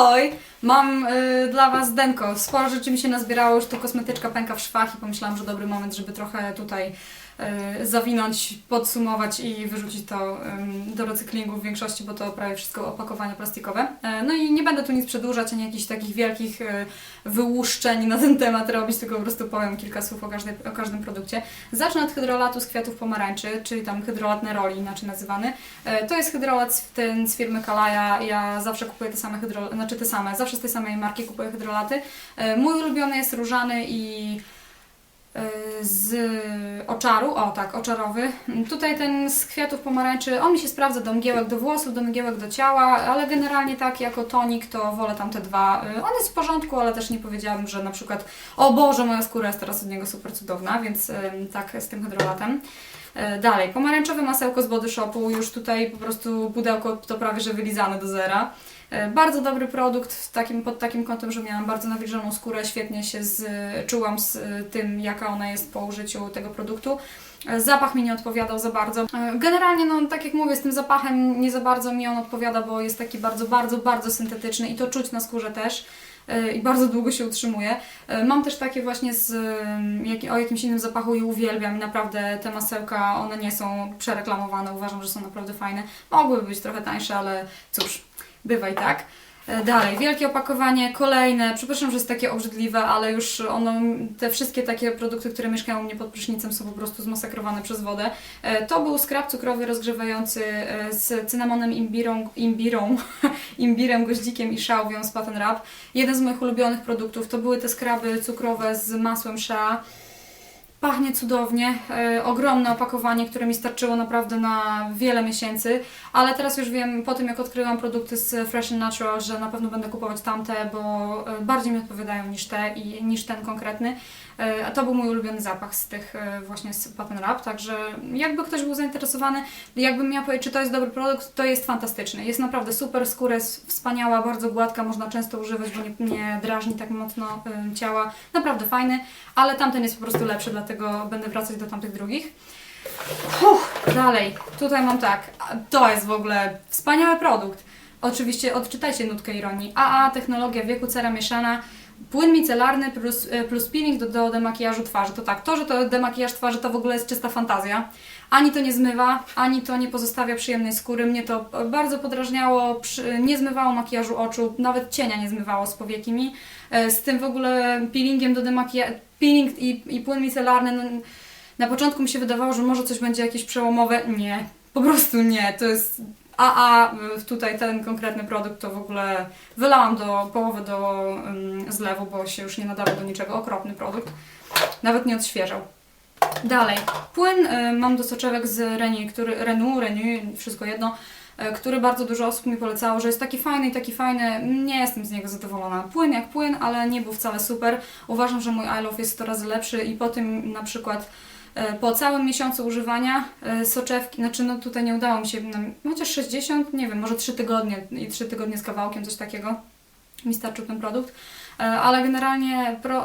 Ahoj! Mam y, dla Was denko. Sporo rzeczy mi się nazbierało, już tu kosmetyczka pęka w szwach i pomyślałam, że dobry moment, żeby trochę tutaj zawinąć, podsumować i wyrzucić to do recyklingu w większości, bo to prawie wszystko opakowania plastikowe. E, no i nie będę tu nic przedłużać, ani jakichś takich wielkich y, wyłuszczeń na ten temat robić, tylko po prostu powiem kilka słów o, o każdym produkcie. Zacznę od hydrolatu z kwiatów pomarańczy, czyli tam hydrolat neroli inaczej nazywany. To jest hydrolat ten z firmy Kalaja. Ja zawsze kupuję te same hydrolaty, znaczy te same, zawsze z tej samej marki kupuję hydrolaty. Mój ulubiony jest różany i z oczaru, o tak, oczarowy. Tutaj ten z kwiatów pomarańczy, on mi się sprawdza do mgiełek do włosów, do mgiełek do ciała, ale generalnie tak jako tonik to wolę tamte dwa. E, On jest w porządku, ale też nie powiedziałabym, że na przykład o Boże, moja skóra jest teraz od niego super cudowna, więc em, tak z tym hydrolatem. E, Dalej, pomarańczowe masełko z Body Shopu, już tutaj po prostu pudełko to prawie że wylizane do zera. E, Bardzo dobry produkt takim, pod takim kątem, że miałam bardzo nawilżoną skórę, świetnie się z, czułam z e, tym, jaka ona jest po użyciu tego produktu. E, Zapach mi nie odpowiadał za bardzo. Generalnie, no tak jak mówię, z tym zapachem nie za bardzo mi on odpowiada, bo jest taki bardzo, bardzo, bardzo syntetyczny i to czuć na skórze też i bardzo długo się utrzymuje. Mam też takie właśnie z em, jak, o jakimś innym zapachu i uwielbiam naprawdę te masełka, one nie są przereklamowane, uważam, że są naprawdę fajne. Mogłyby być trochę tańsze, ale cóż, bywa i tak. E, Dalej, wielkie opakowanie, kolejne, przepraszam, że jest takie obrzydliwe, ale już ono, te wszystkie takie produkty, które mieszkają u mnie pod prysznicem są po prostu zmasakrowane przez wodę. E, To był skrab cukrowy rozgrzewający e, z cynamonem, imbirą, imbirą, imbirem, goździkiem i szałwią z Patent Wrap. Jeden z moich ulubionych produktów to były te skraby cukrowe z masłem shea. Pachnie cudownie, e, ogromne opakowanie, które mi starczyło naprawdę na wiele miesięcy, ale teraz już wiem, po tym jak odkryłam produkty z Fresh Natural, że na pewno będę kupować tamte, bo e, bardziej mi odpowiadają niż te i niż ten konkretny. E, A to był mój ulubiony zapach z tych e, właśnie z Patent Wrap, także jakby ktoś był zainteresowany, jakbym miała powiedzieć, czy to jest dobry produkt, to jest fantastyczny. Jest naprawdę super, skóra jest wspaniała, bardzo gładka, można często używać, bo nie, nie drażni tak mocno ciała. Naprawdę fajny, ale tamten jest po prostu lepszy, dlatego będę wracać do tamtych drugich. Uff, dalej, tutaj mam tak, to jest w ogóle wspaniały produkt. Oczywiście odczytajcie nutkę ironii. AA, technologia wieku, cera mieszana, płyn micelarny plus, e, plus peeling do, do demakijażu twarzy. To tak, to, że to demakijaż twarzy to w ogóle jest czysta fantazja. Ani to nie zmywa, ani to nie pozostawia przyjemnej skóry. Mnie to bardzo podrażniało, nie zmywało makijażu oczu, nawet cienia nie zmywało z powieki mi. E, Z tym w ogóle peelingiem do demakijażu, peeling i, i płyn micelarny, no, na początku mi się wydawało, że może coś będzie jakieś przełomowe. Nie, po prostu nie. To jest AA, y, tutaj ten konkretny produkt to w ogóle wylałam do połowy do ym, zlewu, bo się już nie nadawał do niczego. Okropny produkt. Nawet nie odświeżał. Dalej, płyn y, mam do soczewek z Reni, który, Renu, Renu, wszystko jedno, y, który bardzo dużo osób mi polecało, że jest taki fajny i taki fajny. Nie jestem z niego zadowolona. Płyn jak płyn, ale nie był wcale super. Uważam, że mój I Love jest 100 razy lepszy i po tym na przykład po całym miesiącu używania e, soczewki, znaczy no tutaj nie udało mi się, no, chociaż 60, nie wiem, może 3 tygodnie i 3 tygodnie z kawałkiem, coś takiego mi starczył ten produkt, E, ale generalnie pro,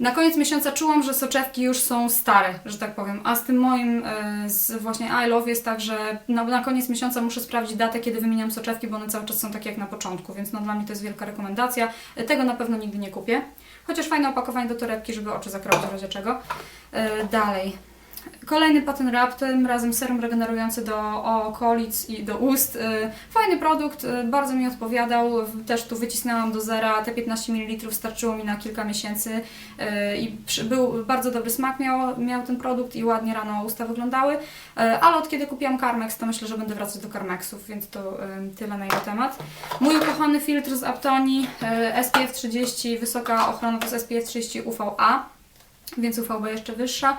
na koniec miesiąca czułam, że soczewki już są stare, że tak powiem, a z tym moim e, z właśnie I Love jest tak, że na, na koniec miesiąca muszę sprawdzić datę, kiedy wymieniam soczewki, bo one cały czas są takie jak na początku, więc no dla mnie to jest wielka rekomendacja. E, Tego na pewno nigdy nie kupię. Chociaż fajne opakowanie do torebki, żeby oczy zakroić w razie czego. E, Dalej. Kolejny Patent Wrap, tym razem serum regenerujący do okolic i do ust. Y, Fajny produkt, y, bardzo mi odpowiadał. Też tu wycisnęłam do zera. Te 15 ml starczyło mi na kilka miesięcy y, i był bardzo dobry smak miał, miał ten produkt i ładnie rano usta wyglądały. Ale od kiedy kupiłam Carmex, to myślę, że będę wracać do Carmexów, więc to tyle na jego temat. Mój ukochany filtr z Aptoni SPF 30, wysoka ochrona jest SPF 30 UVA, więc UVB jeszcze wyższa.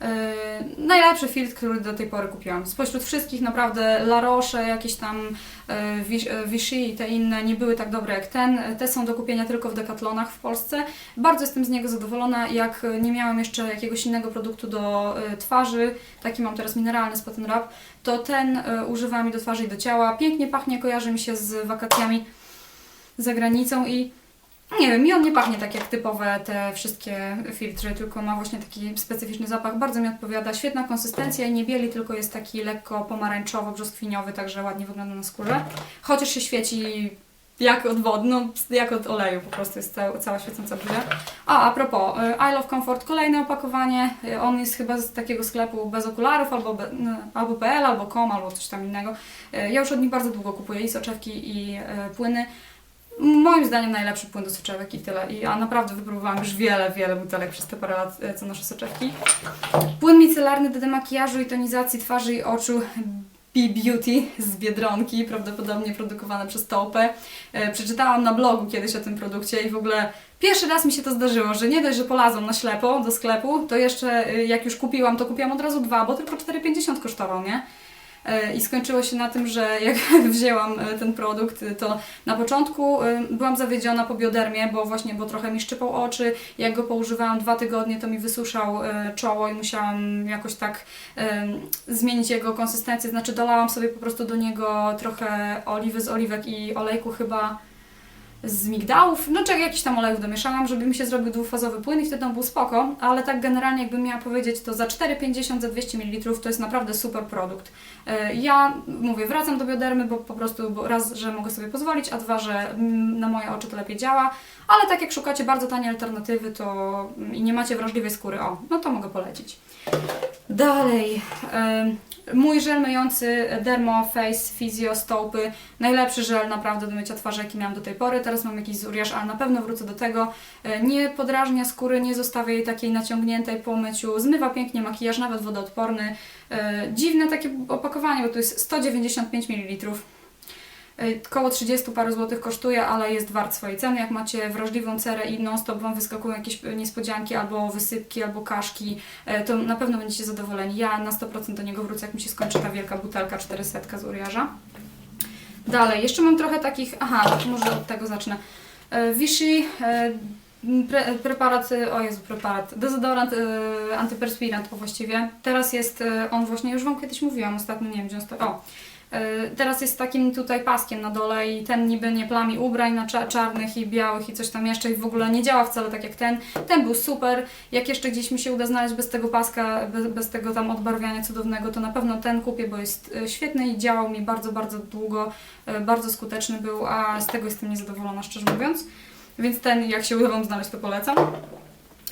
Yy, najlepszy filtr, który do tej pory kupiłam. Spośród wszystkich naprawdę La Roche, jakieś tam yy, yy, Vichy i te inne nie były tak dobre jak ten. Te są do kupienia tylko w Decathlonach w Polsce. Bardzo jestem z niego zadowolona. Jak yy, nie miałam jeszcze jakiegoś innego produktu do yy, twarzy, taki mam teraz mineralny Patent Wrap, to ten yy, używam i do twarzy i do ciała. Pięknie pachnie, kojarzy mi się z wakacjami za granicą i nie wiem, mi on nie pachnie tak jak typowe te wszystkie filtry, tylko ma właśnie taki specyficzny zapach. Bardzo mi odpowiada. Świetna konsystencja i nie bieli, tylko jest taki lekko pomarańczowo-brzoskwiniowy, także ładnie wygląda na skórze. Chociaż się świeci jak od wody, no jak od oleju po prostu jest cała, cała świecąca buzia. A, a propos, y, I Love Comfort, kolejne opakowanie, Y, on jest chyba z takiego sklepu bez okularów, albo, be, albo PL, albo com, albo coś tam innego. Y, Ja już od nich bardzo długo kupuję i soczewki i płyny. Moim zdaniem najlepszy płyn do soczewek i tyle. I, a naprawdę wypróbowałam już wiele, wiele butelek przez te parę lat, y, co noszę soczewki. Płyn micelarny do demakijażu i tonizacji twarzy i oczu B-Beauty z Biedronki, prawdopodobnie produkowany przez Taupę. E, Przeczytałam na blogu kiedyś o tym produkcie i w ogóle pierwszy raz mi się to zdarzyło, że nie dość, że polazłam na ślepo do sklepu, to jeszcze y, jak już kupiłam, to kupiłam od razu dwa, bo tylko 4,50 kosztował, nie? E, I skończyło się na tym, że jak wzięłam e, ten produkt, y, to na początku byłam zawiedziona po biodermie, bo właśnie, bo trochę mi szczypał oczy. Jak go poużywałam dwa tygodnie, to mi wysuszał e, czoło i musiałam jakoś tak zmienić jego konsystencję. Znaczy dolałam sobie po prostu do niego trochę oliwy z oliwek i olejku chyba z migdałów, no czy jakiś tam olejów domieszałam, żeby mi się zrobił dwufazowy płyn i wtedy on był spoko, ale tak generalnie jakbym miała powiedzieć, to za 4,50 za 200 ml to jest naprawdę super produkt. E, Ja mówię, wracam do biodermy, bo po prostu bo raz, że mogę sobie pozwolić, a dwa, że mm, na moje oczy to lepiej działa, ale tak jak szukacie bardzo taniej alternatywy to mm, i nie macie wrażliwej skóry, o, no to mogę polecić. Dalej, mój żel myjący Dermo Face Physio Stopy. Najlepszy żel naprawdę do mycia twarzy, jaki miałam do tej pory. Teraz mam jakiś zuriaż, ale na pewno wrócę do tego. E, Nie podrażnia skóry, nie zostawia jej takiej naciągniętej po myciu. Zmywa pięknie makijaż, nawet wodoodporny. E, Dziwne takie opakowanie, bo to jest 195 ml. E, Koło 30 paru złotych kosztuje, ale jest wart swojej ceny. Jak macie wrażliwą cerę i non-stop Wam wyskakują jakieś niespodzianki, albo wysypki, albo kaszki, e, to na pewno będziecie zadowoleni. Ja na 100% do niego wrócę, jak mi się skończy ta wielka butelka 400 z Uriaża. Dalej, jeszcze mam trochę takich, aha, może od tego zacznę. Vichy, pre, preparat, o Jezu, preparat, dezodorant, antyperspirant właściwie. Teraz jest on właśnie, już Wam kiedyś mówiłam ostatnio, nie wiem gdzie on o. E, Teraz jest takim tutaj paskiem na dole i ten niby nie plami ubrań na cza- czarnych i białych i coś tam jeszcze i w ogóle nie działa wcale tak jak ten. Ten był super. Jak jeszcze gdzieś mi się uda znaleźć bez tego paska, bez, bez tego tam odbarwiania cudownego, to na pewno ten kupię, bo jest e, świetny i działał mi bardzo, bardzo długo. E, Bardzo skuteczny był, a z tego jestem niezadowolona, szczerze mówiąc. Więc ten, jak się uda Wam znaleźć, to polecam.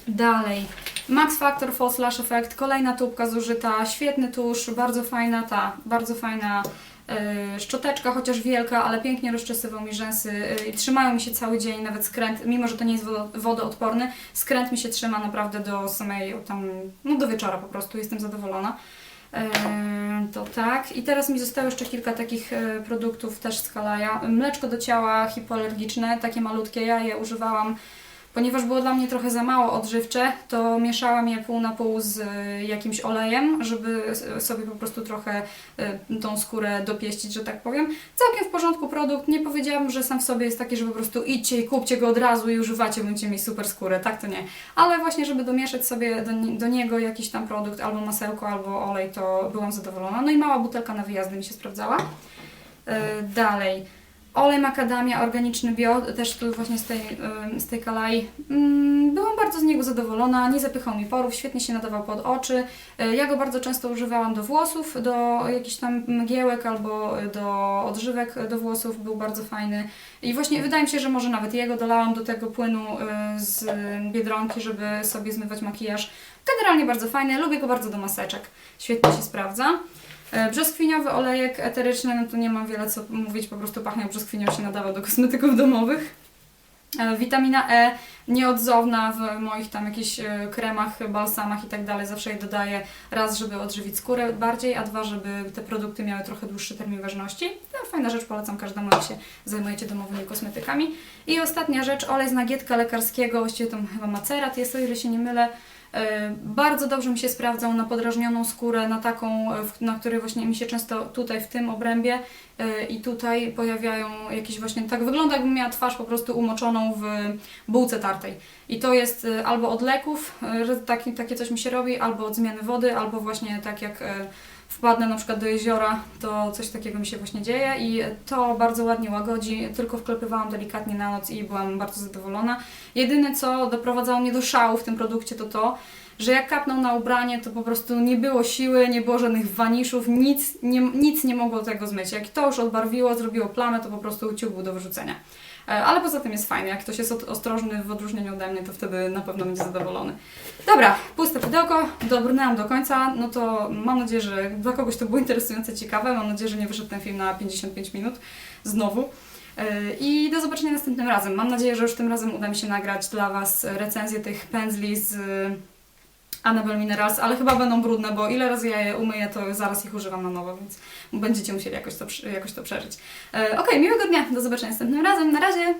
Dalej. Max Factor False Lash Effect, kolejna tubka zużyta, świetny tusz, bardzo fajna ta, bardzo fajna yy, szczoteczka, chociaż wielka, ale pięknie rozczesywał mi rzęsy yy, i trzymają mi się cały dzień, nawet skręt, mimo że to nie jest wodo, wodoodporny, skręt mi się trzyma naprawdę do samej tam, no do wieczora po prostu, jestem zadowolona. Yy, To tak. I teraz mi zostało jeszcze kilka takich produktów też z Kalaja. Mleczko do ciała hipoalergiczne, takie malutkie. Ja je używałam Ponieważ było dla mnie trochę za mało odżywcze, to mieszałam je pół na pół z y, jakimś olejem, żeby s- sobie po prostu trochę y, tą skórę dopieścić, że tak powiem. Całkiem w porządku produkt. Nie powiedziałabym, że sam w sobie jest taki, że po prostu idźcie i kupcie go od razu i używacie, będziecie mieć super skórę. Tak to nie. Ale właśnie, żeby domieszać sobie do, do niego jakiś tam produkt, albo masełko, albo olej, to byłam zadowolona. No i mała butelka na wyjazdy mi się sprawdzała. Dalej. Olej makadamia, organiczny bio, też tu właśnie z tej, z tej kalai. Mm, Byłam bardzo z niego zadowolona, nie zapychał mi porów, świetnie się nadawał pod oczy. Y, Ja go bardzo często używałam do włosów, do jakichś tam mgiełek albo do odżywek do włosów, był bardzo fajny. I właśnie wydaje mi się, że może nawet jego dolałam do tego płynu y, z Biedronki, żeby sobie zmywać makijaż. Generalnie bardzo fajny, lubię go bardzo do maseczek, świetnie się sprawdza. E, Brzoskwiniowy olejek eteryczny, no tu nie mam wiele co mówić, po prostu pachniał brzoskwinią, się nadawał do kosmetyków domowych. E, Witamina E nieodzowna w moich tam jakichś e, kremach, balsamach i tak dalej. Zawsze je dodaję raz, żeby odżywić skórę bardziej, a dwa, żeby te produkty miały trochę dłuższy termin ważności. No, fajna rzecz, polecam każdemu, jak się zajmujecie domowymi kosmetykami. I ostatnia rzecz, olej z nagietka lekarskiego, właściwie tam chyba macerat jest, o ile się nie mylę. E, Bardzo dobrze mi się sprawdzał na podrażnioną skórę, na taką, e, na której właśnie mi się często tutaj w tym obrębie e, i tutaj pojawiają jakieś właśnie, tak wygląda jakbym miała twarz po prostu umoczoną w bułce tartej. I to jest albo od leków, taki, takie coś mi się robi, albo od zmiany wody, albo właśnie tak jak wpadnę na przykład do jeziora, to coś takiego mi się właśnie dzieje i to bardzo ładnie łagodzi, tylko wklepywałam delikatnie na noc i byłam bardzo zadowolona. Jedyne co doprowadzało mnie do szału w tym produkcie to to, że jak kapnął na ubranie, to po prostu nie było siły, nie było żadnych waniszów, nic nie, nic nie mogło tego zmyć. Jak to już odbarwiło, zrobiło plamę, to po prostu ciuch był do wyrzucenia. E, Ale poza tym jest fajny. Jak ktoś jest ostrożny w odróżnieniu ode mnie, to wtedy na pewno będzie zadowolony. Dobra, puste pudełko, dobrnęłam do końca, no to mam nadzieję, że dla kogoś to było interesujące, ciekawe. Mam nadzieję, że nie wyszedł ten film na 55 minut znowu. Yy, I do zobaczenia następnym razem. Mam nadzieję, że już tym razem uda mi się nagrać dla Was recenzję tych pędzli z Annabelle Minerals, ale chyba będą brudne, bo ile razy ja je umyję, to zaraz ich używam na nowo, więc będziecie musieli jakoś to, jakoś to przeżyć. Yy, Okej, miłego dnia, do zobaczenia następnym razem, na razie!